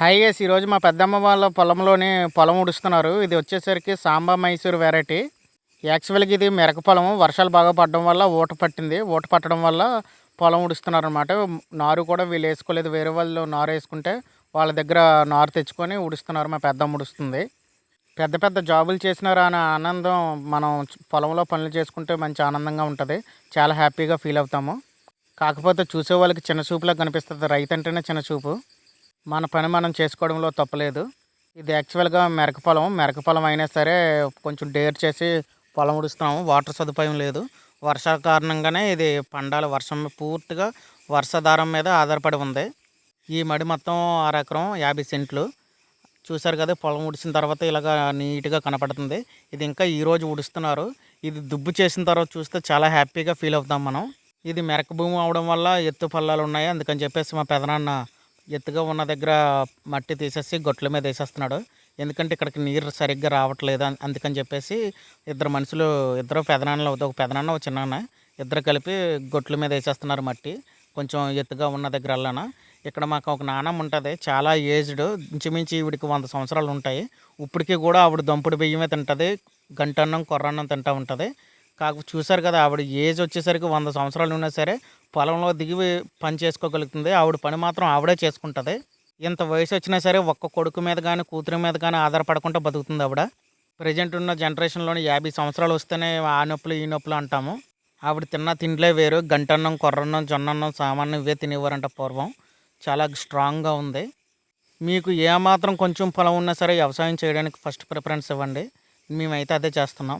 Hi guys ఈరోజు మా పెద్దమ్మ వాళ్ళ పొలంలోని పొలం ఉడుస్తున్నారు ఇది వచ్చేసరికి సాంబా మైసూర్ వెరైటీ. యాక్చువల్గా ఇది మిరక పొలం. వర్షాలు బాగా పడడం వల్ల ఊట పట్టింది. ఊట పట్టడం వల్ల పొలం ఉడుస్తున్నారు అనమాట నారు కూడా వీళ్ళు వేసుకోలేదు. వేరే వాళ్ళు నారు వేసుకుంటే వాళ్ళ దగ్గర నారు తెచ్చుకొని ఉడుస్తున్నారు మా పెద్దమ్మ ఉడుస్తుంది పెద్ద పెద్ద జాబులు చేసినారు అనే ఆనందం మనం పొలంలో పనులు చేసుకుంటే మంచి ఆనందంగా ఉంటుంది. చాలా హ్యాపీగా ఫీల్ అవుతాము. కాకపోతే చూసే వాళ్ళకి చిన్న చూపులా కనిపిస్తుంది. రైతు అంటేనే చిన్న చూపు. మన పని మనం చేసుకోవడంలో తప్పలేదు. ఇది యాక్చువల్గా మెరక పొలం. మెరక పొలం అయినా సరే కొంచెం డేర్ చేసి పొలం ఉడుస్తున్నాము. వాటర్ సదుపాయం లేదు. వర్ష కారణంగానే ఇది పండాలి వర్షం పూర్తిగా వర్షాధారం మీద ఆధారపడి ఉంది. ఈ మడి మొత్తం అరెకరం యాభై సెంట్లు. చూశారు కదా పొలం ఉడిసిన తర్వాత ఇలాగ నీట్గా కనపడుతుంది. ఇది ఇంకా ఈరోజు ఉడుస్తున్నారు. ఇది దుబ్బు చేసిన తర్వాత చూస్తే చాలా హ్యాపీగా ఫీల్ అవుతాం మనం. ఇది మెరక భూమి అవడం వల్ల ఎత్తు పల్లాలు ఉన్నాయి. అందుకని చెప్పేసి మా పెదనాన్న ఎత్తుగా ఉన్న దగ్గర మట్టి తీసేసి గొట్ల మీద వేసేస్తున్నాడు. ఎందుకంటే ఇక్కడికి నీరు సరిగ్గా రావట్లేదు అందుకని చెప్పేసి ఇద్దరు మనుషులు ఇద్దరు పెదనాన్నలు అవుతారు ఒక పెదనాన్న ఒక చిన్నాన్న ఇద్దరు కలిపి గొట్ల మీద వేసేస్తున్నారు మట్టి. కొంచెం ఎత్తుగా ఉన్న దగ్గర వెళ్ళాన ఇక్కడ మాకు ఒక నానమ్మ ఉంటుంది. చాలా ఏజ్డ్ ఇంచుమించి ఈవిడికి వంద సంవత్సరాలు ఉంటాయి. ఇప్పటికీ కూడా ఆవిడ దంపుడు బియ్యమే తింటుంది. గంటన్నం కొర్రన్నం తింటూ ఉంటుంది. కాకపోతే చూసారు కదా ఆవిడ ఏజ్ వచ్చేసరికి వంద సంవత్సరాలు ఉన్నా సరే పొలంలో దిగి పని చేసుకోగలుగుతుంది. ఆవిడ పని మాత్రం ఆవిడే చేసుకుంటుంది. ఇంత వయసు వచ్చినా సరే ఒక్క కొడుకు మీద కానీ కూతురి మీద కానీ ఆధారపడకుండా బతుకుతుంది ఆవిడ. ప్రజెంట్ ఉన్న జనరేషన్లోని యాభై సంవత్సరాలు వస్తేనే ఆ నొప్పులు ఈ నొప్పులు అంటాము. ఆవిడ తిన్న తిండిలే వేరు. గంటన్నం కొర్రన్నం జొన్నన్నం సామాన్యం ఇవే తినేవారంట పూర్వం. చాలా స్ట్రాంగ్గా ఉంది. మీకు ఏమాత్రం కొంచెం పొలం ఉన్నా సరే వ్యవసాయం చేయడానికి ఫస్ట్ ప్రిఫరెన్స్ ఇవ్వండి. మేమైతే అదే చేస్తున్నాం.